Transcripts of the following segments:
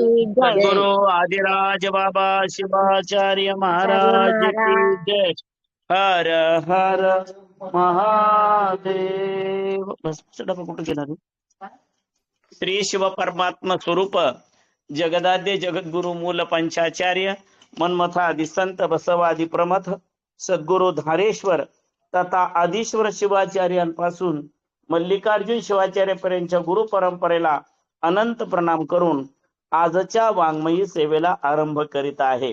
सद्गुरु आदिराज बाबा शिवाचार्य महाराज की जय. हर हर महादेव. बस डबा कुठं गेला रे? श्री शिव परमात्मा स्वरूप जगदाद्य जगद्गुरु मूल पंचाचार्य मनमथादि संत बसवादी प्रमथ सद्गुरु धारेश्वर तथा आदिश्वर शिवाचार्यांपासून मल्लिकार्जुन शिवाचार्यपर्यंतच्या गुरु परंपरेला अनंत प्रणाम करून आजच्या वाङ्मयी सेवेला आरंभ करीत आहे.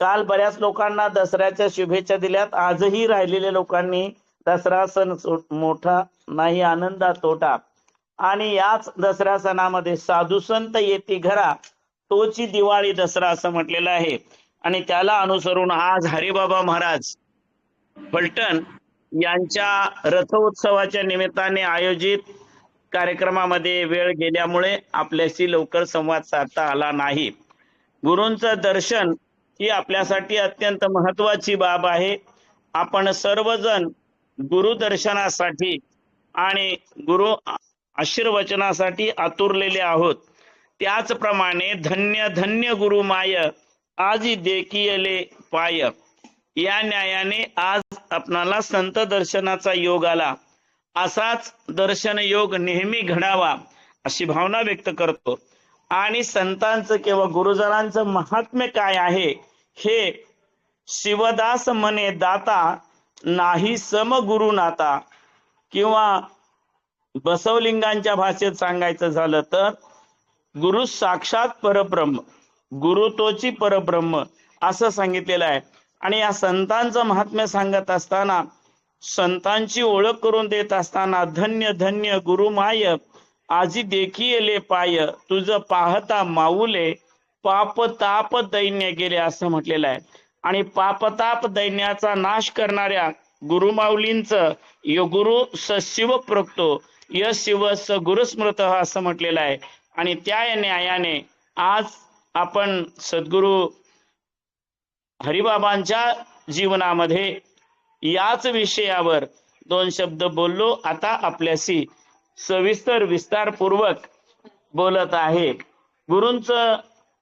काल बऱ्याच लोकांना दसऱ्याच्या शुभेच्छा दिल्यात. आजही राहिलेल्या लोकांनी दसरा सण मोठा नाही आनंदा तोटा. आणि याच दसऱ्या सणामध्ये साधू संत येती घरा तोची दिवाळी दसरा असं म्हटलेलं आहे. आणि त्याला अनुसरून आज हरिबाबा महाराज फलटण यांच्या रथोत्सवाच्या निमित्ताने आयोजित कार्यक्रमामध्ये वेळ गेल्यामुळे आपल्याशी लवकर संवाद साधता आला नाही. गुरूंचं दर्शन ही आपल्यासाठी अत्यंत महत्वाची बाब आहे. आपण सर्वजण गुरुदर्शनासाठी आणि गुरु आशीर्वचनासाठी आतुरलेले आहोत. त्याचप्रमाणे धन्य धन्य गुरु माय आजी देखियले पाय. या न्यायाने आज आपणाला संत दर्शनाचा योग आला. असाच दर्शन योग नेहमी घडावा अशी भावना व्यक्त करतो. आणि संतांचं किंवा गुरुजनांचं महात्म्य काय आहे? हे शिवदास मने दाता नाही सम गुरु नाता. किंवा बसवलिंगांच्या भाषेत सांगायचं झालं तर गुरु साक्षात परब्रह्म गुरु तोची परब्रह्म असं सांगितलेलं आहे. आणि या संतांचं महात्म्य सांगत असताना संतांची ओळख करून देत असताना धन्य धन्य गुरुमाय आजी देखियले पाय तुझ पाहता माऊले पाप ताप दैन्य गेले असं म्हटलेलं आहे. आणि पापताप दैन्याचा नाश करणाऱ्या गुरुमाऊलींच यो गुरु सशिव प्रोक्तो य शिव स गुरुस्मृत असं म्हटलेलं आहे. आणि त्या न्यायाने आज आपण सद्गुरु हरिबाबांच्या जीवनामध्ये याच विषयावर दोन शब्द बोललो. आता आपल्याशी सविस्तर विस्तारपूर्वक बोलत आहे. गुरूंचं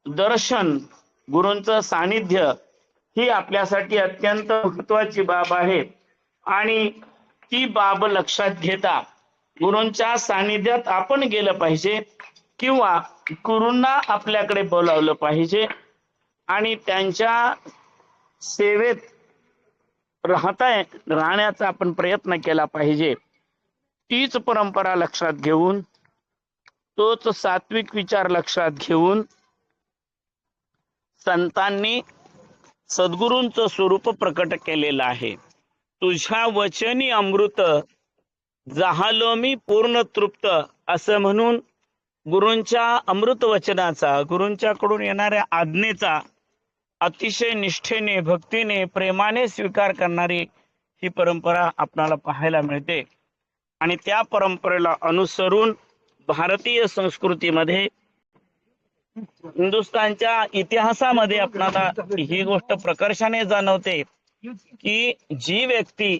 दर्शन गुरूंचं सानिध्य ही आपल्यासाठी अत्यंत महत्वाची बाब आहे. आणि ती बाब लक्षात घेता गुरूंच्या सानिध्यात आपण गेलं पाहिजे किंवा गुरूंना आपल्याकडे बोलावलं पाहिजे. आणि त्यांच्या सेवेत राहताय राहण्याचा आपण प्रयत्न केला पाहिजे. तीच परंपरा लक्षात घेऊन तोच सात्विक विचार लक्षात घेऊन संतांनी सद्गुरूंचं स्वरूप प्रकट केलेलं आहे. तुझ्या वचनी अमृत जहालो मी पूर्ण तृप्त असं म्हणून गुरूंच्या अमृत वचनाचा गुरूंच्याकडून येणाऱ्या आज्ञेचा अतिशय निष्ठेने भक्तीने प्रेमाने स्वीकार करणारी ही परंपरा आपणाला पाहायला मिळते. आणि त्या परंपरेला अनुसरून भारतीय संस्कृतीमध्ये हिंदुस्थानच्या इतिहासामध्ये आपणाला ही गोष्ट प्रकर्षाने जाणवते की जी व्यक्ती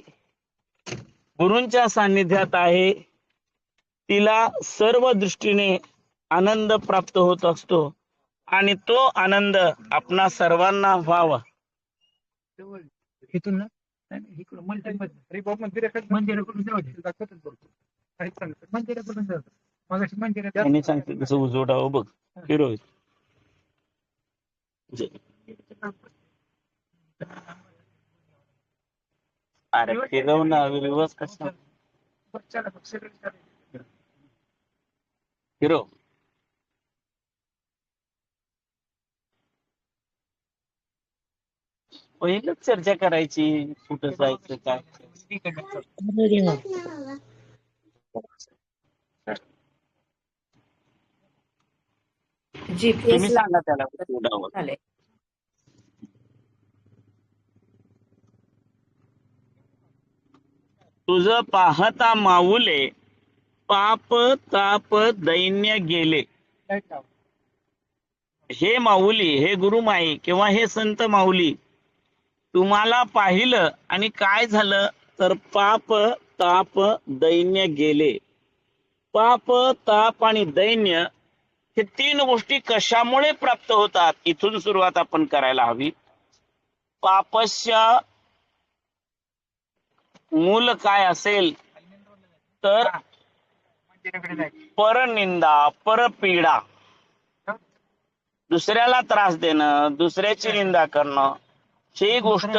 गुरूंच्या सान्निध्यात आहे तिला सर्व दृष्टीने आनंद प्राप्त होत असतो. आणि तो आनंद आपणा सर्वांना व्हावा. इथून ना? मंदिराकडून. सांगत कसं बघ. हिरो अरे फिरव ना रिवर्स कसा. हिरो. पहिलं चर्चा करायची कुठं जायचं काय. तुम्ही जीपीएस सांगा त्याला उडावं तुझ पाहता माऊले पाप ताप दैन्य गेले. हे माऊली हे गुरुमाई किंवा हे संत माऊली तुम्हाला पाहिलं आणि काय झालं? तर पाप ताप दैन्य गेले. पाप ताप आणि दैन्य हे तीन गोष्टी कशामुळे प्राप्त होतात? इथून सुरुवात आपण करायला हवी. पापस्य मूल काय असेल? तर परनिंदा परपीडा. दुसऱ्याला त्रास देणं दुसऱ्याची निंदा करणं. ही गोष्ट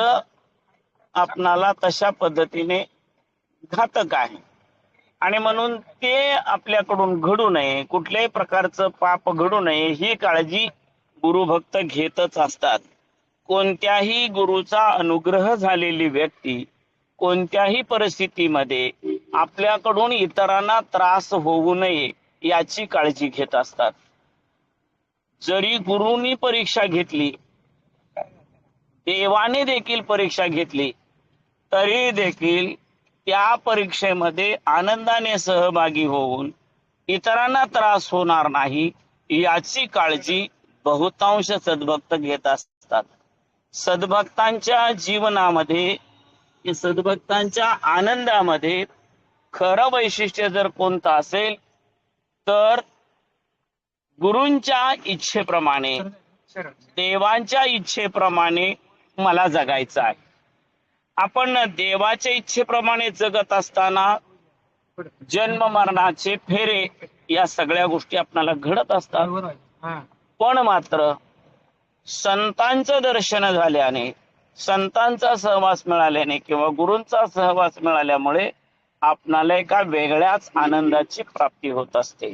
आपणाला तशा पद्धतीने घातक आहे. आणि म्हणून ते आपल्याकडून घडू नये कुठल्याही प्रकारचं पाप घडू नये ही काळजी गुरुभक्त घेतच असतात. कोणत्याही गुरुचा अनुग्रह झालेली व्यक्ती कोणत्याही परिस्थितीमध्ये आपल्याकडून इतरांना त्रास होऊ नये याची काळजी घेत असतात. जरी गुरुनी परीक्षा घेतली देवाने देखील परीक्षा घेतली. तरी देखील त्या परीक्षेमध्ये आनंदाने सहभागी होऊन इतरांना त्रास होणार नाही याची काळजी बहुतांश सद्भक्त घेत असतात. सद्भक्तांच्या जीवनामध्ये सद्भक्तांच्या आनंदामध्ये खरं वैशिष्ट्य जर कोणतं असेल तर गुरूंच्या इच्छेप्रमाणे देवांच्या इच्छेप्रमाणे मला जगायचं आहे. आपण देवाच्या इच्छेप्रमाणे जगत असताना. जन्म मरणाचे फेरे या सगळ्या गोष्टी आपल्याला घडत असतात. पण मात्र संतांचं दर्शन झाल्याने संतांचा सहवास मिळाल्याने किंवा गुरूंचा सहवास मिळाल्यामुळे आपणाला एका वेगळ्याच आनंदाची प्राप्ती होत असते.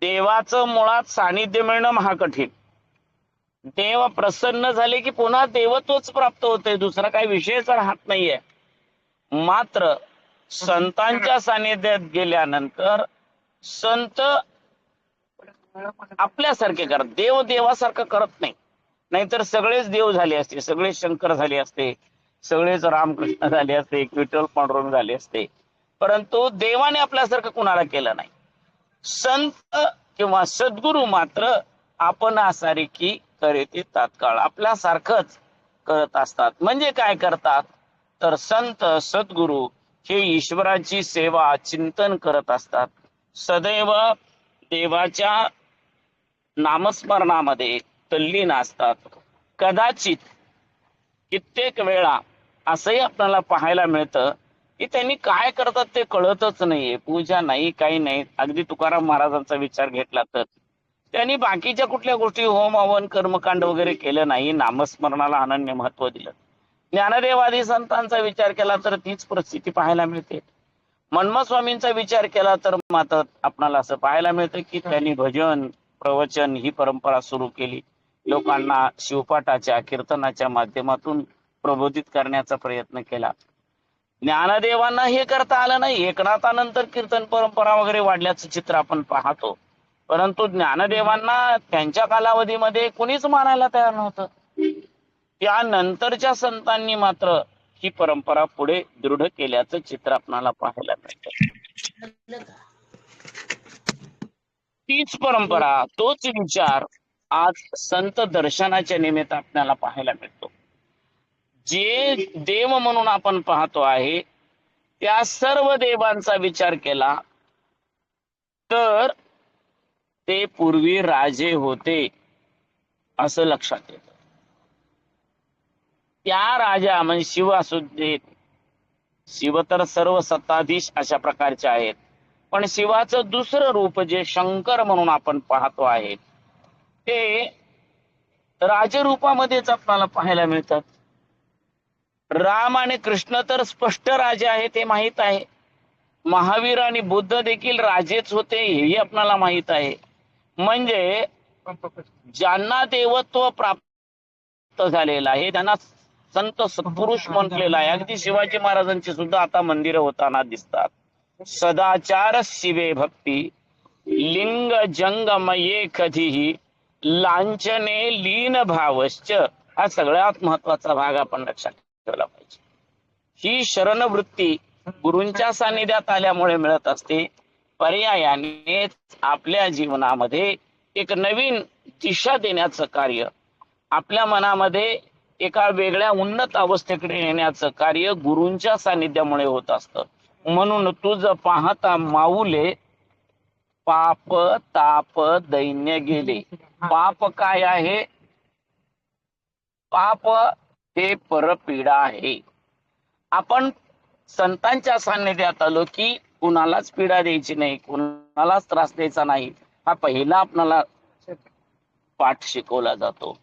देवाचं मुळात सानिध्य मिळणं महाकठीण. देव प्रसन्न झाले की पुन्हा देवत्वच प्राप्त होते दुसरा काही विषयच राहत नाहीये. मात्र संतांच्या सानिध्यात गेल्यानंतर संत आपल्यासारखे करत देव देवासारखं करत नाही. नाहीतर सगळेच देव झाले असते सगळे शंकर झाले असते सगळेच रामकृष्ण झाले असते विठ्ठल पांडुरंग झाले असते. परंतु देवाने आपल्यासारखं कुणाला केलं नाही. संत किंवा सद्गुरू मात्र आपण की करे ते तात्काळ आपल्यासारखंच करत असतात. म्हणजे काय करतात? तर संत सद्गुरू हे ईश्वराची सेवा चिंतन करत असतात. सदैव देवाच्या नामस्मरणामध्ये तल्लीन असतात. कदाचित कित्येक वेळा असंही आपल्याला पाहायला मिळतं की त्यांनी काय करतात ते कळतच नाहीये. पूजा नाही काही नाही. अगदी तुकाराम महाराजांचा विचार घेतला तर. त्यांनी बाकीच्या कुठल्या गोष्टी होम हवन कर्मकांड वगैरे केलं नाही. नामस्मरणाला अनन्य महत्त्व दिलं. ज्ञानदेवादी संतांचा विचार केला तर तीच परिस्थिती पाहायला मिळते. मन्मथ स्वामींचा विचार केला तर मात्र आपणाला असं पाहायला मिळतं की त्यांनी भजन प्रवचन ही परंपरा सुरू केली. लोकांना शिवपाठाच्या कीर्तनाच्या माध्यमातून प्रबोधित करण्याचा प्रयत्न केला. ज्ञानदेवांना हे करता आलं नाही. एकनाथानंतर कीर्तन परंपरा वगैरे वाढल्याचं चित्र आपण पाहतो. परंतु ज्ञानदेवांना त्यांच्या कालावधीमध्ये कुणीच मानायला तयार नव्हतं. त्यानंतरच्या संतांनी मात्र ही परंपरा पुढे दृढ केल्याचं चित्र आपणाला पाहायला मिळतं. तीच परंपरा तोच विचार आज संत दर्शनाच्या निमित्त आपल्याला पाहायला मिळतो. जे देव म्हणून आपण पाहतो आहे त्या सर्व देवांचा विचार केला तर ते पूर्वी राजे होते असं लक्षात येत. त्या राजा म्हणजे शिव असू देत शिव तर सर्व सत्ताधीश अशा प्रकारचे आहेत. पण शिवाचं दुसरं रूप जे शंकर म्हणून आपण पाहतो आहे ते राजरूपामध्येच आपल्याला पाहायला मिळतात. राम आणि कृष्ण तर स्पष्ट राजे आहे ते माहीत आहे. महावीर आणि बुद्ध देखील राजेच होते हेही आपल्याला माहीत आहे. म्हणजे ज्यांना देवत्व प्राप्त झालेलं आहे त्यांना संत सत्पुरुष म्हटलेलं आहे. अगदी शिवाजी महाराजांची सुद्धा आता मंदिरं होताना दिसतात. सदाचार शिवे भक्ती लिंग जंगमये कधीही लांछने लीन भावश्च हा सगळ्यात महत्त्वाचा भाग आपण लक्षात ठेवला पाहिजे. ही शरणवृत्ती गुरूंच्या सानिध्यात आल्यामुळे मिळत असते. पर्यायाने आपल्या जीवनामध्ये एक नवीन दिशा देण्याचं कार्य आपल्या मनामध्ये एका वेगळ्या उन्नत अवस्थेकडे येण्याचं कार्य गुरूंच्या सानिध्यामुळे होत असतं. म्हणून तुझ पाहता माऊले पाप ताप दैन्य गेले. पाप काय आहे? पाप हे परपीडा आहे. आपण संतांच्या सान्निध्यात आलो की कुणालाच पीडा द्यायची नाही कुणालाच त्रास द्यायचा नाही. हा पहिला आपणाला पाठ शिकवला जातो.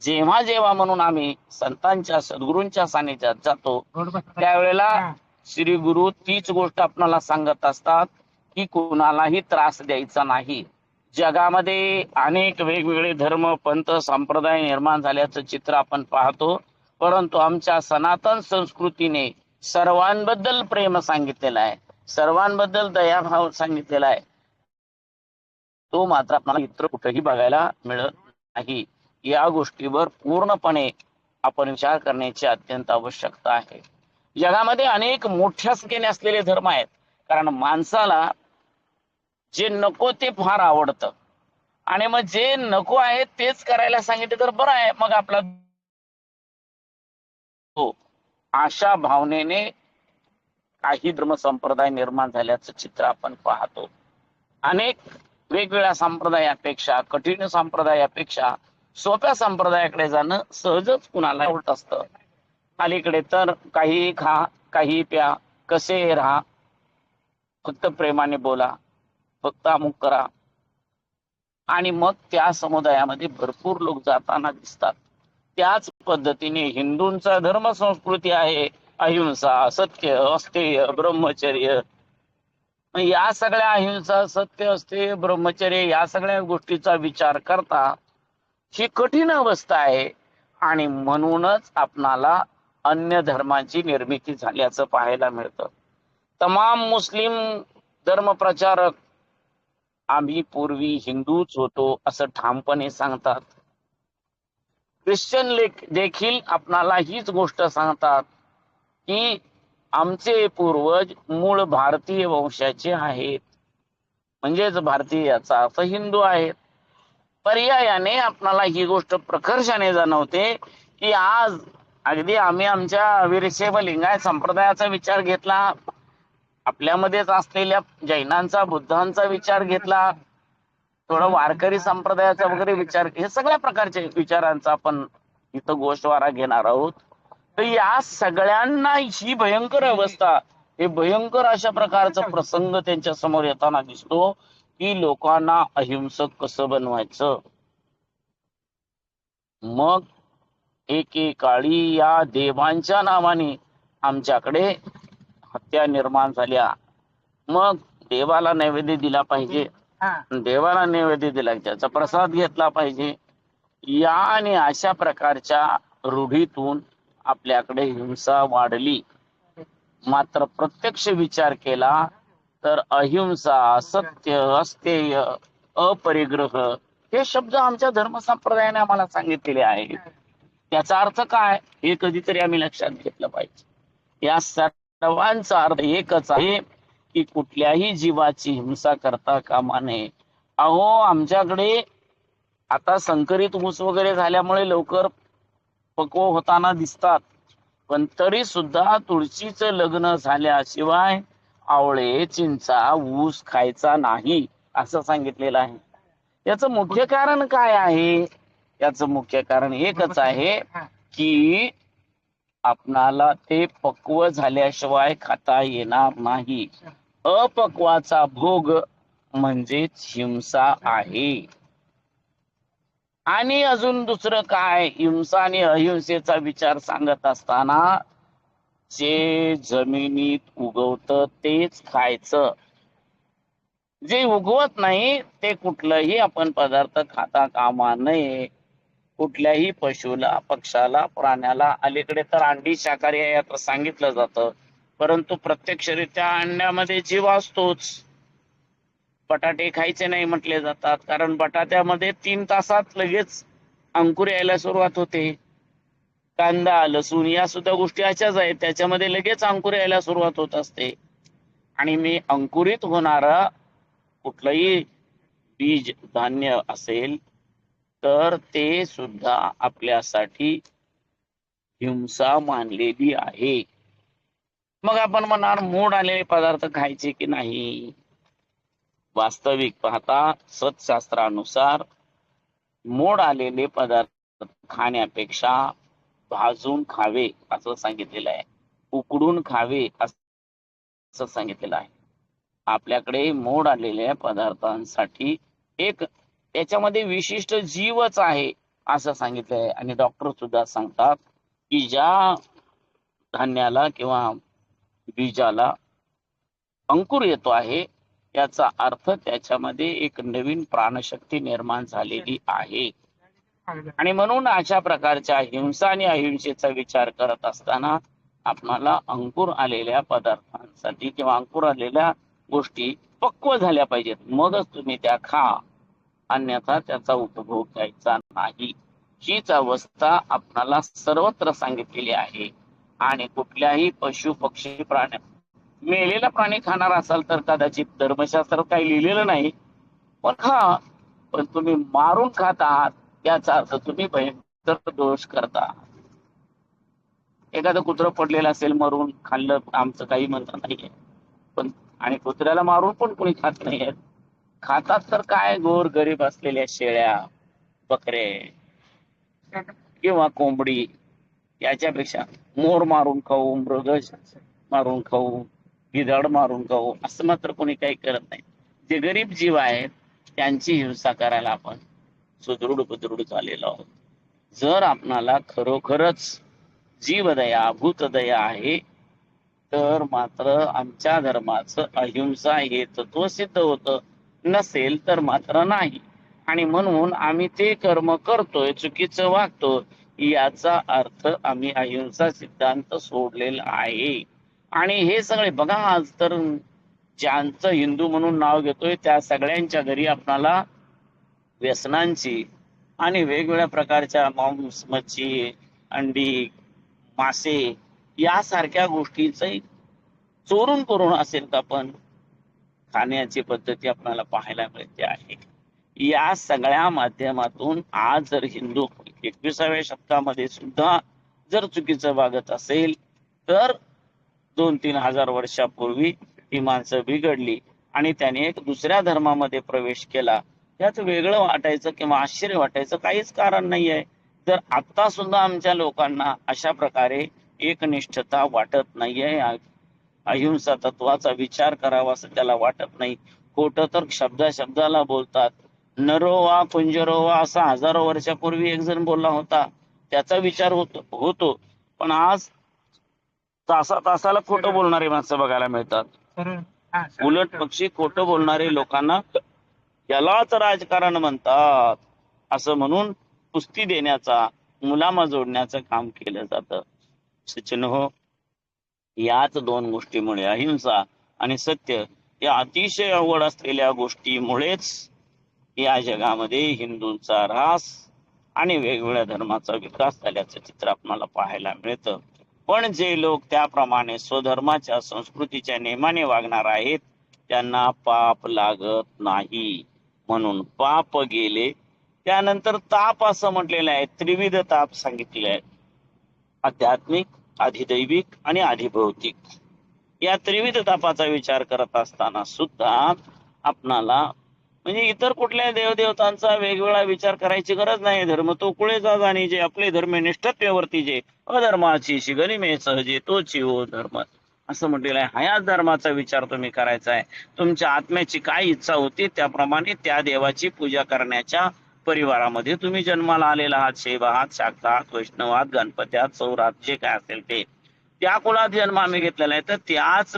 जेव्हा जेव्हा म्हणून आम्ही संतांच्या सद्गुरूंच्या सान्निध्यात जातो त्यावेळेला श्री गुरु तीच गोष्ट आपणाला सांगत असतात की कुणालाही त्रास द्यायचा नाही. जगामध्ये अनेक वेगवेगळे धर्म पंथ संप्रदाय निर्माण झाल्याचं चित्र आपण पाहतो. परंतु आमच्या सनातन संस्कृतीने सर्वांबद्दल प्रेम सांगितलेला आहे. सर्वांबद्दल दयाभाव सांगितलेला आहे. तो मात्र आपल्याला इतर कुठेही बघायला मिळत नाही. या गोष्टीवर पूर्णपणे आपण विचार करण्याची अत्यंत आवश्यकता आहे. जगामध्ये अनेक मोठ्या संख्येने असलेले धर्म आहेत. कारण माणसाला जे नको ते फार आवडतं. आणि मग जे नको आहे तेच करायला सांगितले तर बरं आहे. मग आपला हो अशा भावनेने काही धर्म संप्रदाय निर्माण झाल्याचं चित्र आपण पाहतो. अनेक वेगवेगळ्या संप्रदायापेक्षा कठीण संप्रदायापेक्षा सोप्या संप्रदायाकडे जाणं सहजच कुणाला उलट असतं. अलीकडे तर काही खा काही प्या कसे राहा फक्त प्रेमाने बोला फक्त अमुक करा. आणि मग त्या समुदायामध्ये भरपूर लोक जाताना दिसतात. त्याच पद्धतीने हिंदूंचा धर्म संस्कृती आहे अहिंसा सत्य अस्तेय ब्रह्मचर्य. या सगळ्या अहिंसा सत्य अस्तेय ब्रह्मचर्य या सगळ्या गोष्टीचा विचार करता ही कठीण अवस्था आहे. आणि म्हणूनच आपणाला अन्य धर्माची निर्मिती झाल्याचं पाहायला मिळतं. तमाम मुस्लिम धर्म प्रचारक आम्ही पूर्वी हिंदूच होतो असं ठामपणे सांगतात. ख्रिश्चन लेख देखील आपणाला हीच गोष्ट सांगतात. की आमचे पूर्वज मूळ भारतीय वंशाचे आहेत. म्हणजेच भारतीय याचा अर्थ हिंदू आहेत पर्यायाने आपणाला ही गोष्ट प्रकर्षाने जाणवते की आज अगदी आम्ही आमच्या वीरशैव लिंगायत संप्रदायाचा विचार घेतला. आपल्यामध्येच असलेल्या जैनांचा बुद्धांचा विचार घेतला. थोडं वारकरी संप्रदायाचा वगैरे विचार हे सगळ्या प्रकारचे विचारांचा आपण इथं गोष्टवारा घेणार आहोत. तर या सगळ्यांना ही भयंकर अवस्था हे भयंकर अशा प्रकारचा प्रसंग त्यांच्यासमोर येताना दिसतो की लोकांना अहिंसक कसं बनवायचं? मग एकेकाळी या देवांच्या नावाने आमच्याकडे हत्या निर्माण झाल्या. मग देवाला नैवेद्य दिला पाहिजे. देवाला नैवेद्य दिला त्याचा प्रसाद घेतला पाहिजे. या आणि अशा प्रकारच्या रूढीतून आपल्याकडे हिंसा वाढली. मात्र प्रत्यक्ष विचार केला तर अहिंसा सत्य अस्तेय अपरिग्रह हे शब्द आमच्या धर्मसंप्रदायाने आम्हाला सांगितलेले आहेत. त्याचा अर्थ काय? हे कधीतरी आम्ही लक्षात घेतलं पाहिजे. या सर्वांचा अर्थ एकच आहे की कुठल्याही जीवाची हिंसा करता कामा नये. अहो आमच्याकडे आता संकरित ऊस वगैरे झाल्यामुळे लवकर पक्व होताना दिसतात. पण तरी सुद्धा तुळशीचं लग्न झाल्याशिवाय आवळे चिंचा ऊस खायचा नाही असं सांगितलेलं आहे. याचं मुख्य कारण काय आहे? याचं मुख्य कारण एकच आहे की आपणाला ते पक्व झाल्याशिवाय खाता येणार नाही. अपक्वाचा भोग म्हणजेच हिंसा आहे. आणि अजून दुसरं काय? हिंसा आणि अहिंसेचा विचार सांगत असताना जे जमिनीत उगवत तेच खायचं. जे उगवत नाही ते कुठलंही आपण पदार्थ खाता कामा नये. कुठल्याही पशुला पक्षाला प्राण्याला अलीकडे तर अंडी शाकाहारी आहे सांगितलं जातं. परंतु प्रत्यक्षरित्या अंड्यामध्ये जीव असतोच. बटाटे खायचे नाही म्हटले जातात. कारण बटाट्यामध्ये तीन तासात लगेच अंकुर यायला सुरुवात होते. कांदा लसूण या सुद्धा गोष्टी अशाच आहेत. त्याच्यामध्ये लगेच अंकुर यायला सुरुवात होत असते. आणि मी अंकुरित होणारा कुठलंही बीज धान्य असेल तर ते सुद्धा आपल्यासाठी हिंसा मानलेली आहे. मग आपण म्हणणार मोड आलेले पदार्थ खायचे की नाही? वास्तविक पाहता सतशास्त्रानुसार मोड आलेले पदार्थ खाण्यापेक्षा भाजून खावे असं सांगितलेलं आहे. उकडून खावे असं सांगितलेलं आहे. आपल्याकडे मोड आलेल्या पदार्थांसाठी एक त्याच्यामध्ये विशिष्ट जीवच आहे असं सांगितलं आहे. आणि डॉक्टर सुद्धा सांगतात की ज्या धान्याला किंवा बीजाला अंकुर येतो आहे याचा अर्थ त्याच्यामध्ये एक नवीन प्राणशक्ती निर्माण झालेली आहे. आणि म्हणून अशा प्रकारच्या हिंसा आणि अहिंसेचा विचार करत असताना आपणाला अंकुर आलेल्या पदार्थांसाठी किंवा अंकुर आलेल्या गोष्टी पक्व झाल्या पाहिजेत. मगच तुम्ही त्या खा. अन्यथा त्याचा उपभोग घ्यायचा नाही. हीच अवस्था आपणाला सर्वत्र सांगितलेली आहे. आणि कुठल्याही पशु पक्षी प्राण्या मेलेला प्राणी खाणार असाल तर कदाचित धर्मशास्त्रात काही लिहिलेलं नाही. पण खा पण तुम्ही मारून खात आहात याचा अर्थ तुम्ही भयंकर दोष करता. एखादं कुत्रं पडलेलं असेल मरून खाल्लं आमचं काही म्हणणं नाहीये. पण आणि कुत्र्याला मारून पण कोणी खात नाहीये. खातात तर काय गोर गरीब असलेल्या शेळ्या बकरे किंवा कोंबडी याच्यापेक्षा मोर मारून खाऊ मृग मारून खाऊ गिधाड मारून खाऊ असं मात्र कोणी काही करत नाही. जे गरीब जीव आहेत त्यांची हिंसा करायला आपण सुदृढ बुदृढ झालेलो आहोत. जर आपणाला खरोखरच जीवदया भूतदया आहे तर मात्र आमच्या धर्माचं अहिंसा हे तत्व सिद्ध होत. नसेल तर मात्र नाही. आणि म्हणून आम्ही ते कर्म करतोय चुकीचं वागतो याचा अर्थ आम्ही अहिंसा सिद्धांत सोडलेला आहे. आणि हे सगळे बघा आज तर ज्यांचं हिंदू म्हणून नाव घेतोय त्या सगळ्यांच्या घरी आपणाला व्यसनांची आणि वेगवेगळ्या प्रकारच्या मांस मच्छी अंडी मासे यासारख्या गोष्टीच चोरून करून असेल का पण खाण्याची पद्धती आपल्याला पाहायला मिळते आहे. या सगळ्या माध्यमातून आज जर हिंदू एकविसाव्या शतकामध्ये सुद्धा जर चुकीचं वागत असेल तर दोन तीन हजार वर्षापूर्वी ही माणसं बिघडली आणि त्याने एक दुसऱ्या धर्मामध्ये प्रवेश केला. त्यात वेगळं वाटायचं किंवा आश्चर्य वाटायचं काहीच कारण नाही आहे तर आता सुद्धा आमच्या लोकांना अशा प्रकारे एकनिष्ठता वाटत नाहीये. अहिंसा तत्वाचा विचार करावा असं त्याला वाटत नाही. खोट तर शब्दा शब्दाला बोलतात. नरो वा कुंजरो वा असा हजारो वर्षापूर्वी एक जण बोलला होता. त्याचा विचार होतो होतो. पण आज तासा तासाला खोटं बोलणारे माणसं बघायला मिळतात. उलट पक्षी खोटं बोलणारे लोकांना यालाच राजकारण म्हणतात. असं म्हणून कुस्ती देण्याचा मुलामा जोडण्याचं काम केलं जातं. सचिन हो. याच दोन गोष्टीमुळे अहिंसा आणि सत्य या अतिशय अवघड असलेल्या गोष्टीमुळेच या जगामध्ये हिंदूंचा ऱ्हास आणि वेगवेगळ्या धर्माचा विकास झाल्याचं चित्र आपल्याला पाहायला मिळतं. पण जे लोक त्याप्रमाणे स्वधर्माच्या संस्कृतीच्या नियमाने वागणार आहेत त्यांना पाप लागत नाही. म्हणून पाप गेले. त्यानंतर ताप असं म्हटलेलं आहे. त्रिविध ताप सांगितले आहेत. आध्यात्मिक अधिदैविक आणि अधिभौतिक. या त्रिविध तापाचा विचार करत असताना सुद्धा आपणाला म्हणजे इतर कुठल्या देवदेवतांचा वेगवेगळा विचार करायची गरज नाही. धर्म तो कुळेचा जाणी जे आपले धर्मनिष्ठत्वेवरती जे अधर्माची शिगनिमे सहजे तोची हो धर्म. असं म्हटलेलं आहे. हयाच धर्माचा विचार तुम्ही करायचा आहे. तुमच्या आत्म्याची काय इच्छा होती त्याप्रमाणे त्या देवाची पूजा करण्याच्या परिवारामध्ये तुम्ही जन्माला आलेला आहात. शैव आहात शाक्त आहात वैष्णव आहात गणपती आहात सौरात जे काय असेल ते. त्या कुलात जन्म आम्ही घेतलेला आहे. तर त्याच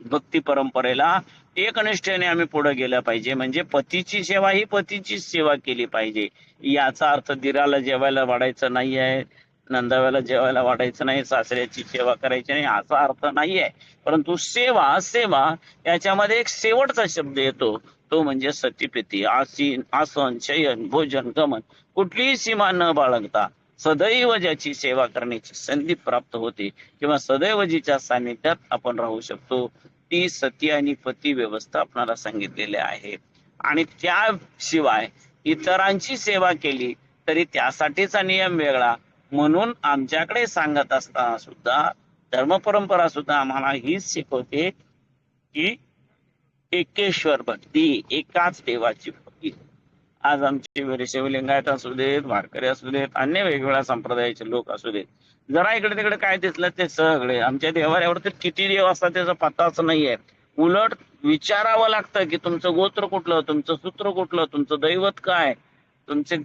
भक्ती परंपरेला एकनिष्ठेने आम्ही पुढे गेलं पाहिजे. म्हणजे पतीची सेवा ही पतीचीच सेवा केली पाहिजे. याचा अर्थ दिराला जेवायला वाढायचं नाही आहे नंदाव्याला जेवायला वाढायचं नाही सासऱ्याची सेवा करायची नाही असा अर्थ नाही आहे. परंतु सेवा सेवा याच्यामध्ये एक शेवटचा शब्द येतो. तो म्हणजे सतीपेती आसीन आसन शयन भोजन गमन. कुठलीही सीमा न बाळगता. सदैव ज्याची सेवा करण्याची संधी प्राप्त होते किंवा सदैव जिच्या सानिध्यात आपण राहू शकतो ती सती आणि पती व्यवस्था आपणाला सांगितलेली आहे. आणि त्याशिवाय इतरांची सेवा केली तरी त्यासाठीचा नियम वेगळा. म्हणून आमच्याकडे सांगत असताना सुद्धा धर्म परंपरा सुद्धा आम्हाला हीच शिकवते की एकेश्वर भक्ती एकाच देवाची भक्ती आज आमचे शिवलिंगायत लिंगायत असू देत वारकरी असू देत अन्य वेगवेगळ्या संप्रदायाचे लोक असू देत. जरा इकडे तिकडे काय दिसलं ते सगळे. आमच्या देवाऱ्यावर तर किती देव असतात त्याचा पत्ताच नाहीये. उलट विचारावं लागतं की तुमचं गोत्र कुठलं तुमचं सूत्र कुठलं तुमचं दैवत काय? तुमचे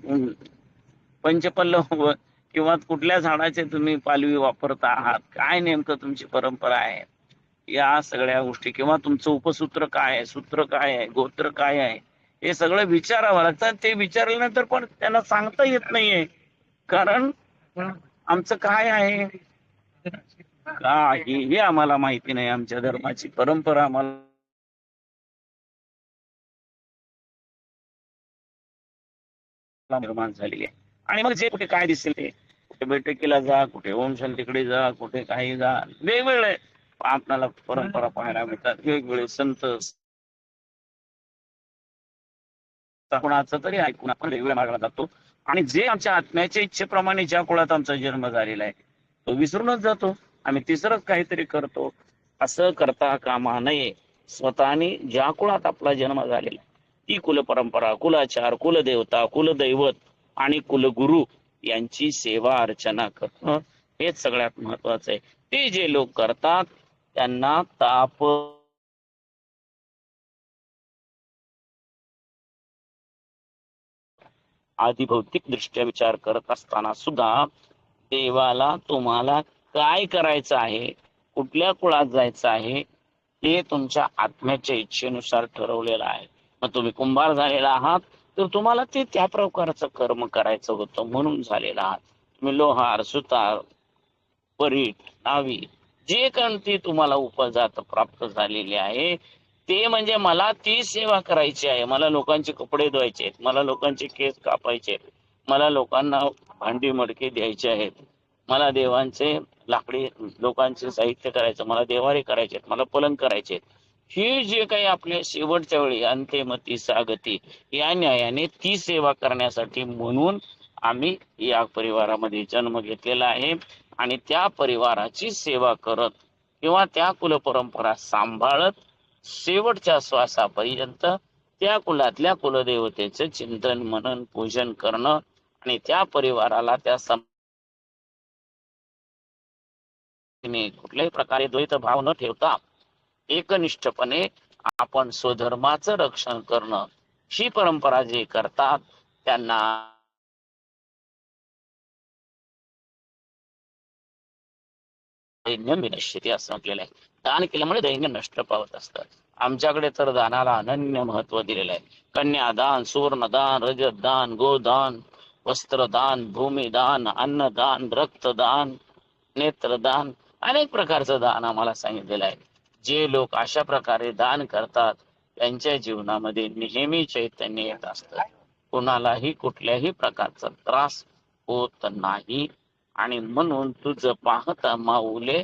पंचपल्लव किंवा कुठल्या झाडाचे तुम्ही पालवी वापरता आहात? काय नेमकं तुमची परंपरा आहे? या सगळ्या गोष्टी. किंवा तुमचं उपसूत्र काय आहे? सूत्र काय आहे? गोत्र काय आहे? हे सगळं विचारावं. लागतं ते विचारल्यानंतर पण त्यांना सांगता येत नाहीये. कारण आमचं काय आहे? हे आम्हाला माहिती नाही. आमच्या धर्माची परंपरा आम्हाला निर्माण झालेली आहे. आणि मग जे कुठे काय दिसेल ते. कुठे बैठकीला जा कुठे ओम शांतीकडे जा कुठे काही जा. वेगवेगळे आपल्याला परंपरा पाहायला मिळतात. वेगवेगळे संत कुणाचं तरी ऐकून आपण वेगवेगळ्या मार्गाला जातो. आणि जे आमच्या आत्म्याच्या इच्छेप्रमाणे ज्या कुळात आमचा जन्म झालेला आहे तो विसरूनच जातो. आम्ही तिसरंच काहीतरी करतो. असं करता कामा नये. स्वतःने ज्या कुळात आपला जन्म झालेला आहे ती कुलपरंपरा कुलाचार कुलदेवता कुलदैवत आणि कुलगुरु यांची सेवा अर्चना करणं हेच सगळ्यात महत्वाचं आहे. ते जे लोक करतात त्यांना ताप आधी भौतिक दृष्ट्या विचार करत असताना सुद्धा देवाला तुम्हाला काय करायचं आहे? कुठल्या कुळात जायचं आहे? ते तुमच्या आत्म्याच्या इच्छेनुसार ठरवलेलं आहे. मग तुम्ही कुंभार झालेला आहात तर तुम्हाला ते त्या प्रकारचं कर्म करायचं होतं म्हणून झालेलं आहात. तुम्ही लोहार सुतार परीट नावी जे कोणती तुम्हाला उपजात प्राप्त झालेली आहे ते म्हणजे मला ती सेवा करायची आहे. मला लोकांचे कपडे धुवायचे आहेत. मला लोकांचे केस कापायचे आहेत. मला लोकांना भांडी मडके द्यायचे आहेत. मला देवांचे लाकडी लोकांचे साहित्य करायचं मला देवारे करायचे आहेत. मला पलंग करायचे आहेत. ही जे काही आपल्या शेवटच्या वेळी अंत्यमती सागती या न्यायाने ती सेवा करण्यासाठी म्हणून आम्ही या परिवारामध्ये जन्म घेतलेला आहे. आणि त्या परिवाराची सेवा करत किंवा त्या कुलपरंपरा सांभाळत शेवटच्या श्वासापर्यंत त्या कुलातल्या कुलदेवतेचे चिंतन मनन पूजन करणं आणि त्या परिवाराला त्या कुठल्याही प्रकारे द्वैत भाव न ठेवता एकनिष्ठपणे आपण स्वधर्माचं रक्षण करणं ही परंपरा जे करतात त्यांना असं म्हटलेलं आहे. दान केल्यामुळे दैन्य नष्ट पावत असतात. आमच्याकडे तर दानाला अनन्य महत्त्व दिलेलं आहे. कन्यादान सुवर्णदान रजतदान गोदान वस्त्रदान भूमिदान अन्नदान रक्तदान नेत्रदान अनेक प्रकारचं दान आम्हाला सांगितलेलं आहे. जे लोक अशा प्रकारे दान करतात त्यांच्या जीवनामध्ये नेहमी चैतन्य येत असतं. कोणालाही कुठल्याही प्रकारचा त्रास होत नाही. आणि म्हणून तुझं पाहता माऊले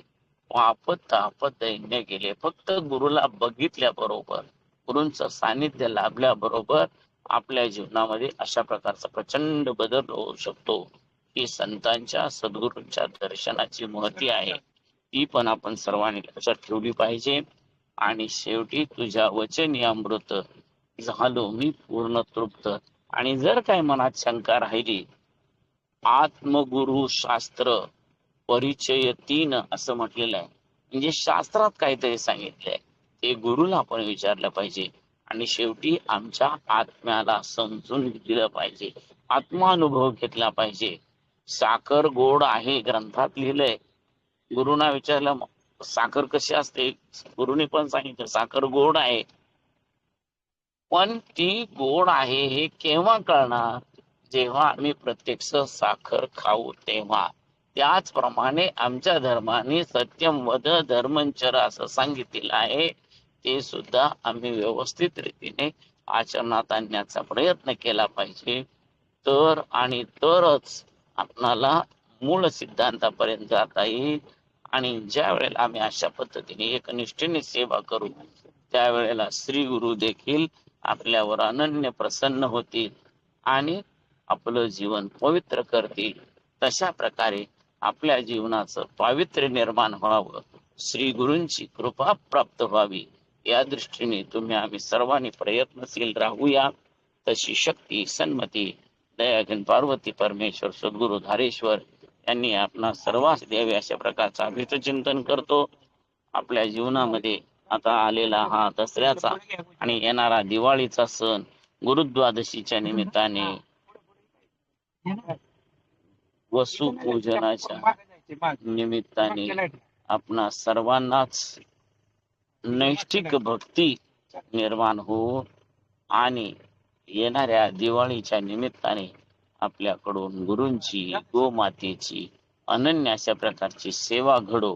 वापत तापत दैन्य गेले फक्त गुरुला बघितल्या बरोबर गुरूंचं सानिध्य लाभल्या बरोबर आपल्या जीवनामध्ये अशा प्रकारचा प्रचंड बदल होऊ शकतो. ही संतांच्या सद्गुरूंच्या दर्शनाची महती आहे. ती पण आपण सर्वांनी लक्षात ठेवली पाहिजे. आणि शेवटी तुझ्या वचन अमृत झालो मी पूर्ण तृप्त. आणि जर काय मनात शंका राहिली आत्मगुरु शास्त्र परिचय तीन असं म्हटलेलं आहे. म्हणजे शास्त्रात काहीतरी सांगितलंय. ते गुरुला आपण विचारलं पाहिजे आणि शेवटी आमच्या आत्म्याला समजून दिलं पाहिजे. आत्मानुभव घेतला पाहिजे. साखर गोड आहे ग्रंथात लिहिलंय. गुरुना विचारलं साखर कशी असते? गुरुने पण सांगितलं साखर गोड आहे. पण ती गोड आहे हे केव्हा कळणार? जेव्हा आम्ही प्रत्यक्ष साखर खाऊ तेव्हा. त्याचप्रमाणे आमच्या धर्माने सत्यम वध धर्मंचर असं सांगितलेलं आहे. ते सुद्धा आम्ही व्यवस्थित रीतीने आचरणात आणण्याचा प्रयत्न केला पाहिजे. तर आणि तरच आपणाला मूळ सिद्धांतापर्यंत जाता येईल. आणि ज्या वेळेला आम्ही अशा पद्धतीने एकनिष्ठेने सेवा करू त्यावेळेला श्री गुरु देखील आपल्यावर अनन्य प्रसन्न होतील आणि आपलं जीवन पवित्र करतील. तशा प्रकारे आपल्या जीवनाचं पावित्र्य निर्माण व्हावं. श्री गुरूंची कृपा प्राप्त व्हावी. या दृष्टीने तुम्ही आम्ही सर्वांनी प्रयत्नशील राहूया. तशी शक्ती सन्मती दयागण पार्वती परमेश्वर सद्गुरु धारेश्वर यांनी आपणा सर्वांस द्यावी अशा प्रकारचा अभित चिंतन करतो. आपल्या जीवनामध्ये आता आलेला हा दसऱ्याचा आणि येणारा दिवाळीचा सण गुरुद्वादशीच्या निमित्ताने. वसुपूजनाच्या निमित्ताने आपणा सर्वांनाच नैष्ठिक भक्ती निर्माण हो आणि येणाऱ्या दिवाळीच्या निमित्ताने आपल्याकडून गुरूंची गोमातेची अनन्य अशा प्रकारची सेवा घडो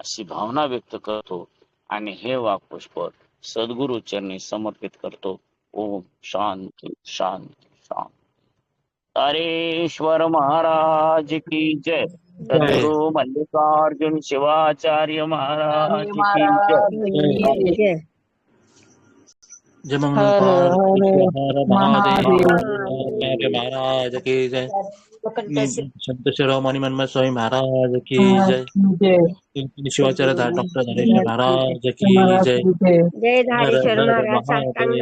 अशी भावना व्यक्त करतो आणि हे वाक्पुष्प सद्गुरु चरणी समर्पित करतो. ओम शांती शांती शांती. तारेश्वर महाराज की जय। सद्गुरु मल्लिकार्जुन शिवाचार्य महाराज की जय। जय महाराज की जय। संत शिरोमणी मनमत स्वामी महाराज की जय। शिवाचार्य डॉक्टर धनेश्वर महाराज की जय। जय। महाराज महादेव